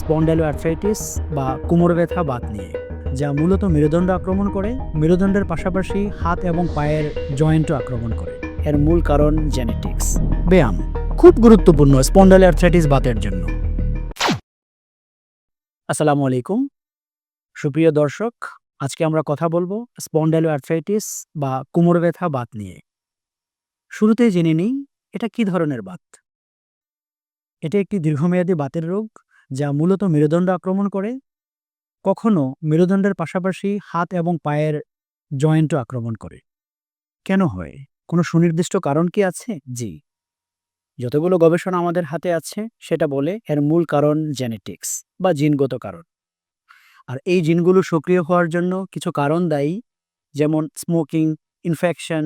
Spondylo arthritis বা কোমর ব্যথা বাত নিয়ে, যা মূলত মেরুদণ্ড আক্রমণ করে, মেরুদণ্ডের পাশাপাশি হাত এবং পায়ের জয়েন্টও আক্রমণ করে। এর মূল কারণ জেনেটিক্স। ব্যায়াম, খুব গুরুত্বপূর্ণ স্পন্ডাইলো আর্থ্রাইটিস বাতের জন্য। আসসালামু আলাইকুম। সুপ্রিয় দর্শক, আজকে আমরা কথা বলব স্পন্ডাইলো আর্থ্রাইটিস বা কোমর ব্যথা বাত নিয়ে। শুরুতেই জেনে নিই, এটা কি ধরনের বাত? এটা একটি দীর্ঘমেয়াদী বাতের রোগ যা মূলত মেরুদণ্ড আক্রমণ করে, কখনো মেরুদণ্ডের পাশাপাশি হাত এবং পায়ের জয়েন্টও আক্রমণ করে। কেন হয়? কোনো সুনির্দিষ্ট কারণ কি আছে? জি। যতগুলো গবেষণা আমাদের হাতে আছে, সেটা বলে এর মূল কারণ জেনেটিক্স বা জিনগত কারণ। আর এই জিনগুলো সক্রিয় হওয়ার জন্য কিছু কারণ দায়ী, যেমন স্মোকিং ইনফেকশন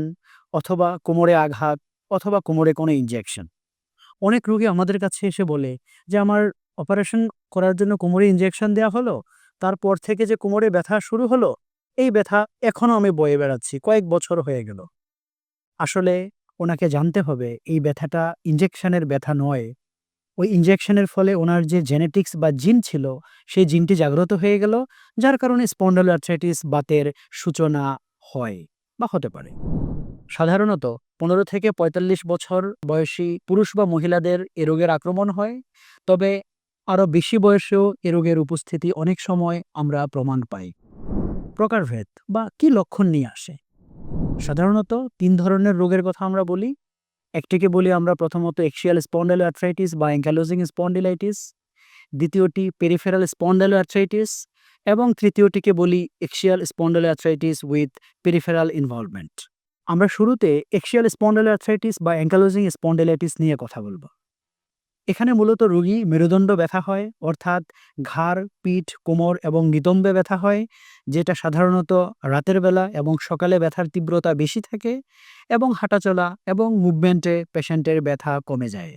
অথবা কোমরে আঘাত, অথবা কোমরে কোনো ইনজেকশন অনেক রোগী আমাদের কাছে এসে বলে যে, আমার অপারেশন করার জন্য কোমরে ইনজেকশন দেওয়া হলো, তারপর থেকে যে কোমরে ব্যথা শুরু হলো, এই ব্যথা এখনও আমি বয়ে বেড়াচ্ছি, কয়েক বছর হয়ে গেল। আসলে ওনাকে জানতে হবে, এই ব্যথাটা ইনজেকশনের ব্যথা নয়। ওই ইনজেকশনের ফলে ওনার যে জেনেটিক্স বা জিন ছিল, সেই জিনটি জাগ্রত হয়ে গেল, যার কারণে স্পন্ডালার্থাইটিস বাতের সূচনা হয়, বা হতে পারে। সাধারণত পনেরো থেকে ৪৫ বছর বয়সী পুরুষ বা মহিলাদের এ রোগের আক্রমণ হয়, তবে আরও বেশি বয়সেও এ রোগের উপস্থিতি অনেক সময় আমরা প্রমাণ পাই। প্রকারভেদ বা কি লক্ষণ নিয়ে আসে? সাধারণত তিন ধরনের রোগের কথা আমরা বলি। একটিকে বলি আমরা প্রথমত এক্সিয়াল স্পন্ডালো অ্যাথ্রাইটিস বা অ্যাঙ্কালোজিং স্পন্ডিলাইটিস দ্বিতীয়টি পেরিফেরাল স্পন্ডালো অ্যাথ্রাইটিস এবং তৃতীয়টিকে বলি axial spondyloarthritis with peripheral involvement আমরা শুরুতে এক্সিয়াল স্পন্ডালো অ্যাথ্রাইটিস বা অ্যাঙ্কালোজিং স্পন্ডিলাইটিস নিয়ে কথা বলব। এখানে মূলত রোগী মেরুদণ্ড ব্যথা হয়, অর্থাৎ ঘাড়, পিঠ, কোমর এবং নিতম্বে ব্যথা হয়, যেটা সাধারণত রাতের বেলা এবং সকালে ব্যথার তীব্রতা বেশি থাকে এবং হাঁটাচলা এবং মুভমেন্টে পেশেন্টের ব্যথা কমে যায়।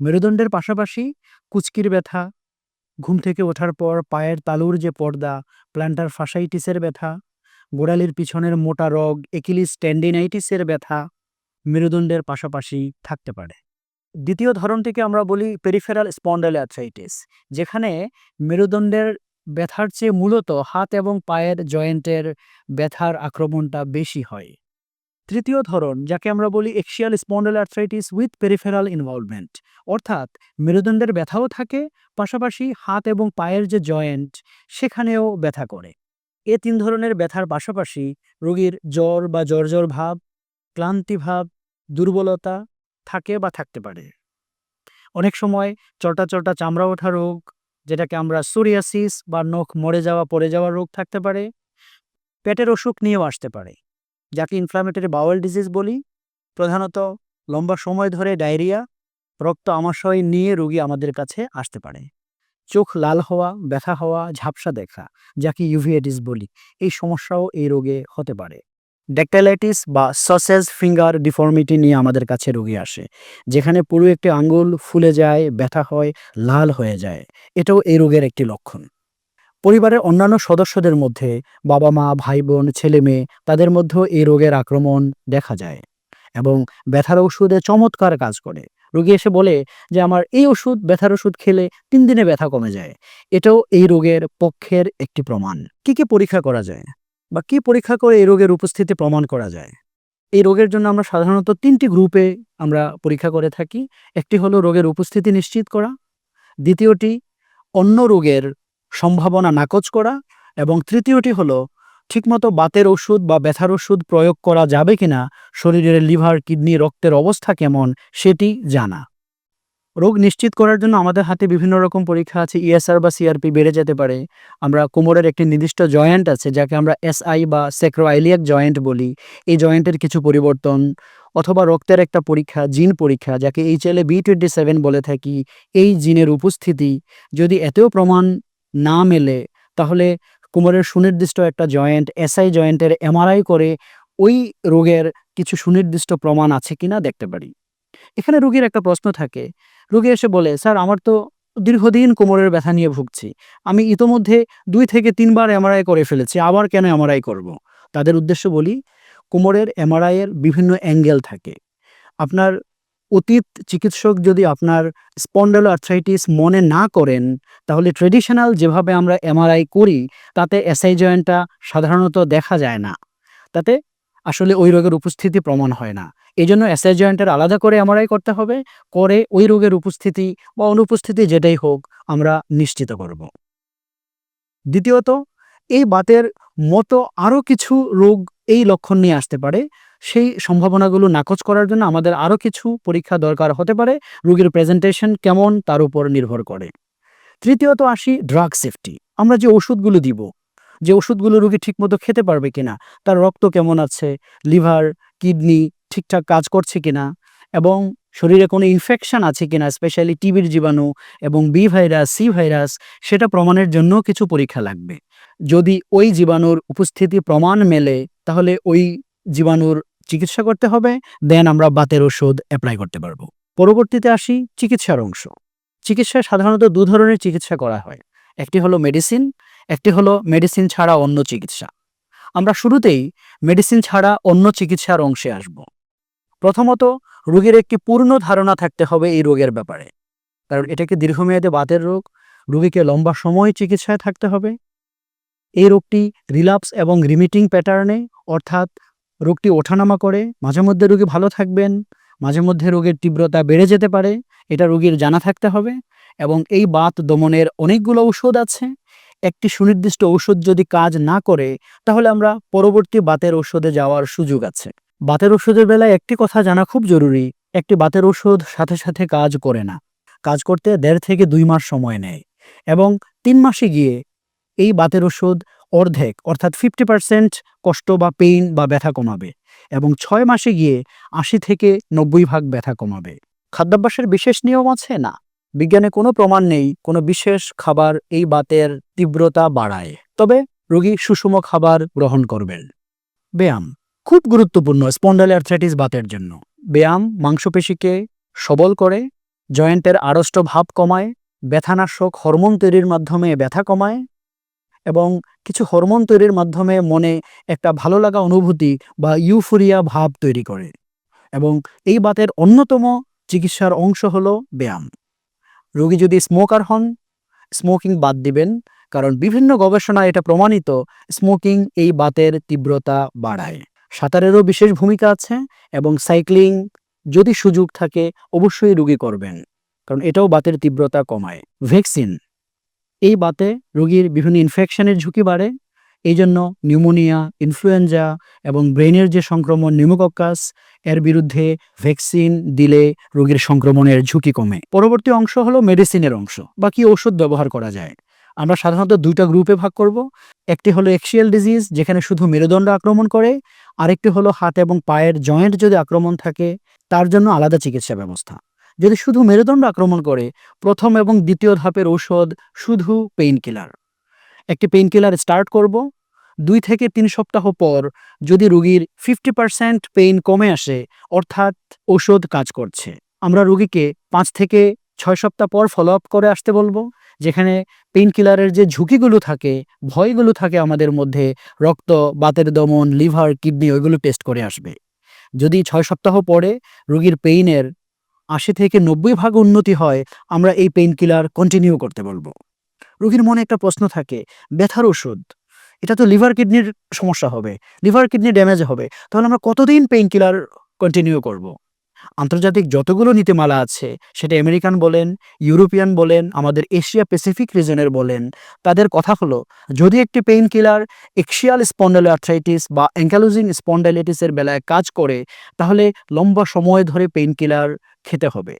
মেরুদণ্ডের পাশাপাশি কুচকির ব্যথা, ঘুম থেকে ওঠার পর পায়ের তালুর যে পর্দা প্ল্যান্টার ফাসাইটিসের ব্যথা, গোড়ালির পিছনের মোটা রগ একিলিস টেন্ডিনাইটিসের ব্যথা মেরুদণ্ডের পাশাপাশি থাকতে পারে। দ্বিতীয় ধরনটিকে আমরা বলি পেরিফেরাল স্পন্ডাল স্পন্ডালাইথ্রাইটিস যেখানে মেরুদণ্ডের ব্যথার চেয়ে মূলত হাত এবং পায়ের জয়েন্টের ব্যথার আক্রমণটা বেশি হয়। তৃতীয় ধরন, যাকে আমরা বলি axial spondyloarthritis with peripheral involvement অর্থাৎ মেরুদণ্ডের ব্যথাও থাকে, পাশাপাশি হাত এবং পায়ের যে জয়েন্ট সেখানেও ব্যথা করে। এ তিন ধরনের ব্যথার পাশাপাশি রোগীর জ্বর বা জ্বর জ্বর ভাব, ক্লান্তি ভাব, দুর্বলতা থাকে বা থাকতে পারে। অনেক সময় চটা চটা চামড়া ওঠা রোগ, যেটাকে আমরা সোরিয়াসিস বা নখ মরে যাওয়া, পড়ে যাওয়া রোগ থাকতে পারে, পেটের অসুখ নিয়েও আসতে পারে। যাকে ইনফ্লামেটরি বাওয়েল ডিজিজ বলি, প্রধানত লম্বা সময় ধরে ডায়রিয়া, রক্ত আমাশয় নিয়ে রোগী আমাদের কাছে আসতে পারে। চোখ লাল হওয়া, ব্যথা হওয়া, ঝাপসা দেখা, যাকে ইউভিএটিস বলি, এই সমস্যাও এই রোগে হতে পারে। ডেক্টালাইটিস বা সসেজ ফিঙ্গার ডিফর্মিটি নিয়ে আমাদের কাছে রোগী আসে, যেখানে পুরো একটি আঙ্গুল ফুলে যায়, ব্যথা হয়, লাল হয়ে যায়। এটাও এই রোগের একটি লক্ষণ। পরিবারের অন্যান্য সদস্যদের মধ্যে বাবা মা ভাই বোন ছেলে মেয়ে, তাদের মধ্যেও এই রোগের আক্রমণ দেখা যায় এবং ব্যথার ওষুধে চমৎকার কাজ করে। রোগী এসে বলে যে, আমার এই ওষুধ, ব্যথার ওষুধ খেলে তিন দিনে ব্যথা কমে যায়। এটাও এই রোগের পক্ষের একটি প্রমাণ। কি কি পরীক্ষা করা যায়? বা কি পরীক্ষা করে এই রোগের উপস্থিতি প্রমাণ করা যায়? এই রোগের জন্য আমরা সাধারণত তিনটি গ্রুপে আমরা পরীক্ষা করে থাকি। একটি হলো রোগের উপস্থিতি নিশ্চিত করা, দ্বিতীয়টি অন্য রোগের সম্ভাবনা নাকচ করা, এবং তৃতীয়টি হলো ঠিকমতো বাতের ওষুধ বা ব্যথার ওষুধ প্রয়োগ করা যাবে কিনা, শরীরের লিভার, কিডনি, রক্তের অবস্থা কেমন সেটি জানা। রোগ নিশ্চিত করার জন্য আমাদের হাতে বিভিন্ন রকম পরীক্ষা আছে ইএসআর বা সিআরপি বেড়ে যেতে পারে। আমরা কোমরের একটি নির্দিষ্ট জয়েন্ট আছে, যাকে আমরা এসআই বা সেক্রোআইলিয়াক জয়েন্ট বলি। এই জয়েন্টের কিছু পরিবর্তন অথবা রক্তের একটা পরীক্ষা, জিন পরীক্ষা, যাকে এইচএলএ বি টোয়েন্টি সেভেন বলে থাকি, এই জিনের উপস্থিতি যদি এতেও প্রমাণ না মেলে, তাহলে কোমরের সুনির্দিষ্ট একটা জয়েন্ট এসআই জয়েন্টের এমআরআই করে ওই রোগের কিছু সুনির্দিষ্ট প্রমাণ আছে কিনা দেখতে পারি। এখানে রুগীর একটা প্রশ্ন থাকে। রুগী এসে বলে, স্যার, আমার তো দীর্ঘদিন কোমরের ব্যথা নিয়ে ভুগছি। আমি ইতোমধ্যে দুই থেকে তিনবার এমআরআই করে ফেলেছি, আবার কেন এমআরআই করব। তাদের উদ্দেশ্য বলি, কোমরের এমআরআই এর বিভিন্ন অ্যাঙ্গেল থাকে। আপনার অতীত চিকিৎসক যদি আপনার স্পন্ডেলো আর্থ্রাইটিস মনে না করেন, তাহলে ট্রেডিশনাল যেভাবে আমরা এমআরআই করি, তাতে এসআই জয়েন্টটা সাধারণত দেখা যায় না। তাতে আসলে ওই রোগের উপস্থিতি প্রমাণ হয় না। এই জন্য এসআই জয়েন্টের আলাদা করে এমআরআই করতে হবে, করে ওই রোগের উপস্থিতি বা অনুপস্থিতি যেটাই হোক আমরা নিশ্চিত করব। দ্বিতীয়ত, এই বাতের মতো আরও কিছু রোগ এই লক্ষণ নিয়ে আসতে পারে। সেই সম্ভাবনাগুলো নাকচ করার জন্য আমাদের আরও কিছু পরীক্ষা দরকার হতে পারে, রোগীর প্রেজেন্টেশন কেমন তার উপর নির্ভর করে। তৃতীয়ত আসি ড্রাগ সেফটি আমরা যে ওষুধগুলো দিব যে ওষুধগুলো রোগী ঠিকমতো খেতে পারবে কিনা, তার রক্ত কেমন আছে, লিভার, কিডনি ঠিকঠাক কাজ করছে কিনা, এবং শরীরে কোনো ইনফেকশন আছে কিনা স্পেশালি টিবির জীবাণু এবং বি ভাইরাস সি ভাইরাস সেটা প্রমাণের জন্য কিছু পরীক্ষা লাগবে। যদি ওই জীবাণুর উপস্থিতি প্রমাণ মেলে, তাহলে ওই জীবাণুর চিকিৎসা করতে হবে, দেন আমরা বাতের ওষুধ অ্যাপ্লাই করতে পারব। পরবর্তীতে আসি চিকিৎসার অংশ। চিকিৎসায় সাধারণত দু ধরনের চিকিৎসা করা হয়। একটি হলো মেডিসিন একটি হলো মেডিসিন ছাড়া অন্য চিকিৎসা। আমরা শুরুতেই মেডিসিন ছাড়া অন্য চিকিৎসার অংশে আসব। প্রথমত, রোগীর একটি পূর্ণ ধারণা থাকতে হবে এই রোগের ব্যাপারে। কারণ এটাকে দীর্ঘমেয়াদে বাতের রোগ, রোগীকে লম্বা সময় চিকিৎসায় থাকতে হবে। এই রোগটি রিলাপস এবং রিমিটিং প্যাটার্নে অর্থাৎ রোগটি ওঠানামা করে, মাঝে মধ্যে রোগী ভালো থাকবেন, মাঝে মধ্যে রোগের তীব্রতা বেড়ে যেতে পারে, এটা রোগীর জানা থাকতে হবে এবং এই বাত দমনের অনেকগুলো ঔষধ আছে। একটি সুনির্দিষ্ট ঔষধ যদি কাজ না করে, তাহলে আমরা পরবর্তী বাতের ঔষধে যাওয়ার সুযোগ আছে। বাতের ওষুধের বেলায় একটি কথা জানা খুব জরুরি, একটি বাতের ওষুধ সাথে সাথে কাজ করে না। কাজ করতে দেড় থেকে দুই মাস সময় নেয় এবং তিন মাসে গিয়ে এই বাতের ওষুধ অর্ধেক, অর্থাৎ ফিফটি পার্সেন্ট কষ্ট বা পেইন বা ব্যথা কমাবে এবং ছয় মাসে গিয়ে আশি থেকে নব্বই ভাগ ব্যথা কমাবে। খাদ্যাভ্যাসের বিশেষ নিয়ম আছে না? বিজ্ঞানে কোনো প্রমাণ নেই, কোনো বিশেষ খাবার এই বাতের তীব্রতা বাড়ায়। তবে রোগী সুষম খাবার গ্রহণ করবেন। ব্যায়াম খুব গুরুত্বপূর্ণ স্পন্ডাল অ্যাথ্রাইটিস বাতের জন্য। ব্যায়াম মাংসপেশিকে সবল করে, জয়েন্টের আড়ষ্ট ভাব কমায়, ব্যথানাশক হরমোন তৈরির মাধ্যমে ব্যথা কমায় এবং কিছু হরমোন তৈরির মাধ্যমে মনে একটা ভালো লাগা অনুভূতি বা ইউফোরিয়া ভাব তৈরি করে। এবং এই বাতের অন্যতম চিকিৎসার অংশ হলো ব্যায়াম। রোগী যদি স্মোকার হন, স্মোকিং বাদ দিবেন, কারণ বিভিন্ন গবেষণায় এটা প্রমাণিত, স্মোকিং এই বাতের তীব্রতা বাড়ায়। সাঁতারেরও বিশেষ ভূমিকা আছে এবং সাইক্লিং যদি সুযোগ থাকে, অবশ্যই রুগী করবেন, কারণ এটাও বাতের তীব্রতা কমায়। ভ্যাকসিন, এই বাতে রুগীর বিভিন্ন ইনফেকশনের ঝুঁকি বাড়ে এই জন্য নিউমোনিয়া, ইনফ্লুয়েঞ্জা এবং ব্রেনের যে সংক্রমণ নিউমোকক্কাস, এর বিরুদ্ধে ভ্যাকসিন দিলে রোগীর সংক্রমণের ঝুঁকি কমে। পরবর্তী অংশ হলো মেডিসিনের অংশ। বা কি ওষুধ ব্যবহার করা যায়? আমরা সাধারণত দুইটা গ্রুপে ভাগ করব। একটি হলো এক্সিয়াল ডিজিজ যেখানে শুধু মেরুদণ্ড আক্রমণ করে। আরেকটি হলো হাত এবং পায়ের জয়েন্ট যদি আক্রমণ থাকে, তার জন্য আলাদা চিকিৎসা ব্যবস্থা। যদি শুধু মেরুদণ্ড আক্রমণ করে, প্রথম এবং দ্বিতীয় ধাপের ঔষধ শুধু পেইন কিলার একটি পেইন কিলার স্টার্ট করব। দুই থেকে তিন সপ্তাহ পর যদি রুগীর ফিফটি পার্সেন্ট পেইন কমে আসে, অর্থাৎ ওষুধ কাজ করছে। আমরা রুগীকে পাঁচ থেকে ছয় সপ্তাহ পর ফলো আপ করে আসতে বলব, যেখানে পেইন কিলারের যে ঝুঁকিগুলো থাকে, ভয়গুলো থাকে আমাদের মধ্যে, রক্ত, বাতের দমন, লিভার, কিডনি, ওইগুলো টেস্ট করে আসবে। যদি ছয় সপ্তাহ পরে রুগীর পেইনের আশি থেকে নব্বই ভাগ উন্নতি হয়, আমরা এই পেইন কিলার কন্টিনিউ করতে বলব। রোগীর মনে একটা প্রশ্ন থাকে, ব্যথার ওষুধ এটা তো লিভার কিডনির সমস্যা হবে লিভার কিডনি ড্যামেজ হবে তাহলে আমরা কতদিন পেইন কিলার কন্টিনিউ করব। আন্তর্জাতিক যতগুলো নীতিমালা আছে, সেটা আমেরিকান বলেন, ইউরোপিয়ান বলেন, আমাদের এশিয়া প্যাসিফিক রিজনের বলেন, তাদের কথা হলো, যদি একটি pain killer axial spondyloarthritis বা অ্যাঙ্কালোজিং স্পন্ডাইলাইটিসের বেলায় কাজ করে, তাহলে লম্বা সময় ধরে পেইন কিলার খেতে হবে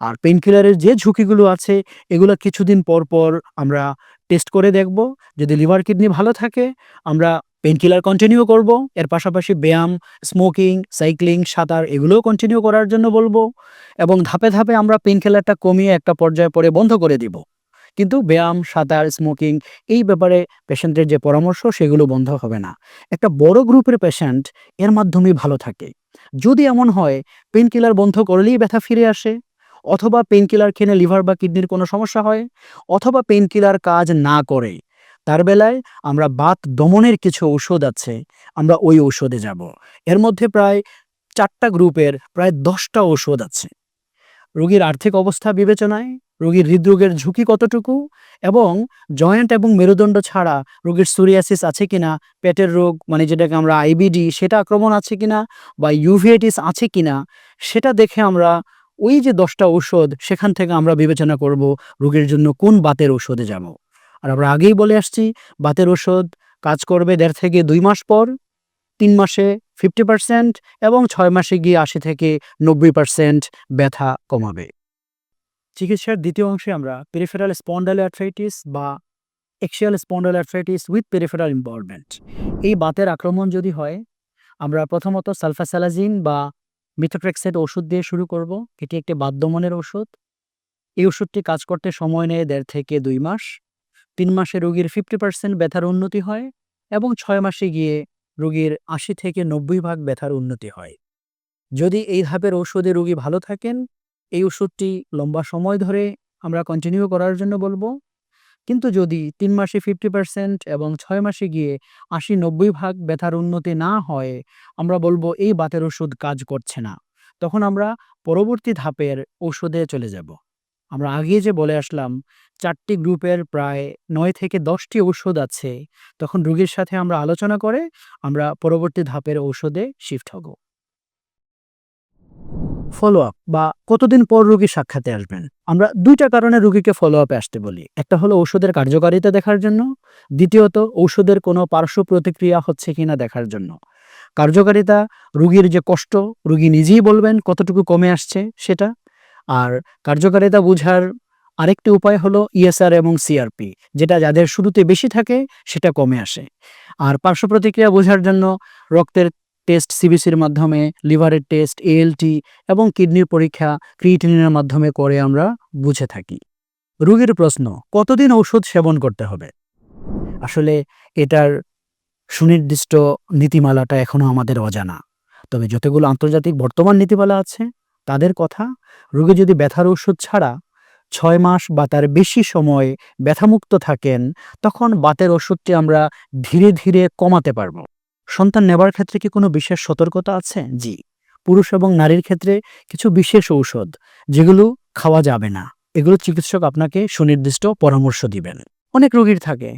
আর পেইন কিলারের যে ঝুঁকিগুলো আছে, এগুলো কিছুদিন পর পর আমরা টেস্ট করে দেখব। যদি লিভার কিডনি ভালো থাকে, আমরা পেইন কিলার কন্টিনিউ করব। এর পাশাপাশি ব্যায়াম স্মোকিং সাইক্লিং সাঁতার এগুলোও কন্টিনিউ করার জন্য বলব এবং ধাপে ধাপে আমরা পেইন কিলারটা কমিয়ে একটা পর্যায়ে পরে বন্ধ করে দিব। কিন্তু ব্যায়াম, সাঁতার স্মোকিং এই ব্যাপারে পেশেন্টের যে পরামর্শ, সেগুলো বন্ধ হবে না। একটা বড় গ্রুপের পেশেন্ট এর মাধ্যমেই ভালো থাকে। যদি এমন হয় পেইন কিলার বন্ধ করলেই ব্যথা ফিরে আসে। অথবা পেইন কিলার খেলে লিভার বা কিডনির কোনো সমস্যা হয়, অথবা পেইন কিলার কাজ না করে, তার বেলায় আমরা বাত দমনের কিছু ঔষধ আছে, আমরা ওই ঔষধে যাব। এর মধ্যে প্রায় চারটা গ্রুপের প্রায় দশটা ঔষধ আছে। রোগীর আর্থিক অবস্থা বিবেচনায়, রোগীর হৃদরোগের ঝুঁকি কতটুকু এবং জয়েন্ট এবং মেরুদণ্ড ছাড়া রোগীর সোরিয়াসিস আছে কিনা, পেটের রোগ মানে যেটাকে আমরা আইবিডি সেটা আক্রমণ আছে কিনা বা ইউভিআইটিস আছে কিনা, সেটা দেখে আমরা ওই যে দশটা ঔষধ, সেখান থেকে আমরা বিবেচনা করব রোগীর জন্য কোন বাতের ঔষধে যাব। আর আমরা আগেই বলে আসছি, বাতের ওষুধ কাজ করবে দেড় থেকে দুই মাস পর, তিন মাসে ফিফটি পার্সেন্ট এবং ছয় মাসে গিয়ে আশি থেকে নব্বই পার্সেন্ট ব্যথা কমাবে। চিকিৎসার দ্বিতীয় অংশে আমরা পেরিফেরাল স্পন্ডালোআর্থ্রাইটিস বা axial spondyloarthritis with peripheral involvement এই বাতের আক্রমণ যদি হয়, আমরা প্রথমত সালফাসালাজিন বা মিথোট্রেক্সাইড ওষুধ দিয়ে শুরু করব। এটি একটি বাত দমনের ওষুধ। এই ওষুধটি কাজ করতে সময় নেয় দেড় থেকে দুই মাস। তিন মাসে রোগীর ফিফটি পার্সেন্ট ব্যথার উন্নতি হয় এবং ছয় মাসে গিয়ে রোগীর আশি থেকে নব্বই ভাগ ব্যথার উন্নতি হয়। যদি এই ধাপের ওষুধে রোগী ভালো থাকেন, এই ওষুধটি লম্বা সময় ধরে আমরা কন্টিনিউ করার জন্য বলব। কিন্তু যদি তিন মাসে ফিফটি পার্সেন্ট এবং ছয় মাসে গিয়ে আশি নব্বই ভাগ ব্যথার উন্নতি না হয়, আমরা বলব এই বাতের ওষুধ কাজ করছে না। তখন আমরা পরবর্তী ধাপের ঔষধে চলে যাব। আমরা আগে যে বলে আসলাম, চারটি গ্রুপের প্রায় নয় থেকে দশটি ঔষধ আছে, তখন রোগীর সাথে আমরা আলোচনা করে আমরা পরবর্তী ধাপের ঔষধে শিফট হব। ফলো আপ বা কতদিন পর রোগী সাক্ষাতে আসবেন? আমরা দুইটা কারণে রোগীকে ফলো আপে আসতে বলি। একটা হলো ঔষধের কার্যকারিতা দেখার জন্য। দ্বিতীয়ত, ঔষধের কোনো পার্শ্ব প্রতিক্রিয়া হচ্ছে কিনা দেখার জন্য। কার্যকারিতা, রুগীর যে কষ্ট, রুগী নিজেই বলবেন কতটুকু কমে আসছে সেটা। আর কার্যকারিতা বোঝার আরেকটি উপায় হলো ইএসআর এবং সিআরপি যেটা যাদের শুরুতে বেশি থাকে, সেটা কমে আসে। আর পার্শ্ব প্রতিক্রিয়া বোঝার জন্য রক্তের টেস্ট সিবিসির মাধ্যমে, লিভারের টেস্ট এএলটি এবং কিডনির পরীক্ষা ক্রিয়েটিনের মাধ্যমে করে আমরা বুঝে থাকি। রোগীর প্রশ্ন, কতদিন ঔষধ সেবন করতে হবে? আসলে এটার সুনির্দিষ্ট নীতিমালাটা এখনও আমাদের অজানা। তবে যতগুলো আন্তর্জাতিক বর্তমান নীতিমালা আছে, তাদের কথা, রোগী যদি ব্যথার ওষুধ ছাড়া ছয় মাস বা তার বেশি সময় ব্যথামুক্ত থাকেন, তখন বাতের ওষুধটি আমরা ধীরে ধীরে কমাতে পারব। সন্তান নেবার ক্ষেত্রে কি কোনো বিশেষ সতর্কতা আছে? জি। পুরুষ এবং নারীর ক্ষেত্রে কিছু বিশেষ ঔষধ, যেগুলো খাওয়া যাবে না। এগুলো চিকিৎসক আপনাকে সুনির্দিষ্ট পরামর্শ দিবেন। অনেক রোগীর থাকে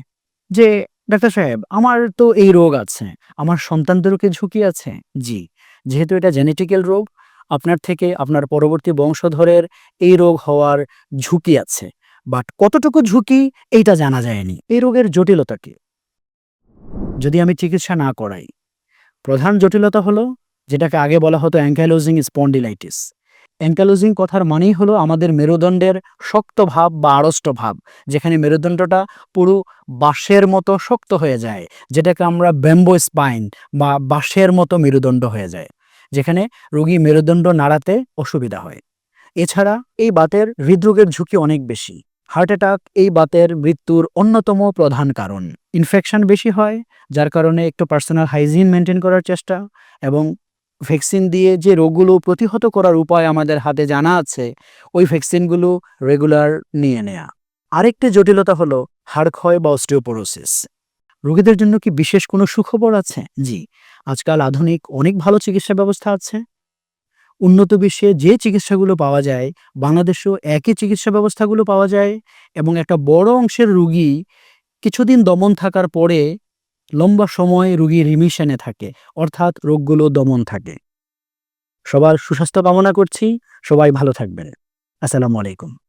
যে, ডাক্তার সাহেব, আমার তো এই রোগ আছে, আমার সন্তানদেরও কি ঝুঁকি আছে? জি। যেহেতু এটা জেনেটিক্যাল রোগ, আপনার থেকে আপনার পরবর্তী বংশধরের এই রোগ হওয়ার ঝুঁকি আছে। বাট কতটুকু ঝুঁকি, এইটা জানা যায়নি। এই রোগের জটিলতা কি? যদি আমি চিকিৎসা না করাই, প্রধান জটিলতা হলো, যেটাকে আগে বলা হতো অ্যাঙ্কাইলোজিং স্পন্ডিলাইটিস। অ্যাঙ্কালোজিং কথার মানেই হলো আমাদের মেরুদণ্ডের শক্ত ভাব বা আড়ষ্ট ভাব, যেখানে মেরুদণ্ডটা পুরো বাঁশের মতো শক্ত হয়ে যায়, যেটাকে আমরা ব্যাম্বো স্পাইন বা বাঁশের মতো মেরুদণ্ড হয়ে যায়, যেখানে রোগী মেরুদণ্ড নাড়াতে অসুবিধা হয়। এছাড়া এই বাতের হৃদরোগের ঝুঁকি অনেক বেশি। হার্ট অ্যাটাক এই বাতের মৃত্যুর অন্যতম প্রধান কারণ। ইনফেকশন বেশি হয়, যার কারণে একটু পার্সোনাল হাইজিন মেনটেন করার চেষ্টা এবং ভ্যাকসিন দিয়ে যে রোগগুলো প্রতিহত করার উপায় আমাদের হাতে জানা আছে, ওই ভ্যাকসিনগুলো রেগুলার নিয়ে নেয়া। আরেকটি জটিলতা হলো হাড় ক্ষয় বা অস্টিওপোরোসিস। রোগীদের জন্য কি বিশেষ কোনো সুখবর আছে? জি, আজকাল আধুনিক অনেক ভালো চিকিৎসা ব্যবস্থা আছে। উন্নত বিশ্বে যে চিকিৎসাগুলো পাওয়া যায়, বাংলাদেশেও একই চিকিৎসা ব্যবস্থাগুলো পাওয়া যায় এবং একটা বড় অংশের রুগী কিছুদিন দমন থাকার পরে লম্বা সময় রুগী রিমিশনে থাকে, অর্থাৎ রোগগুলো দমন থাকে। সবার সুস্বাস্থ্য কামনা করছি, সবাই ভালো থাকবেন। আসসালামু আলাইকুম।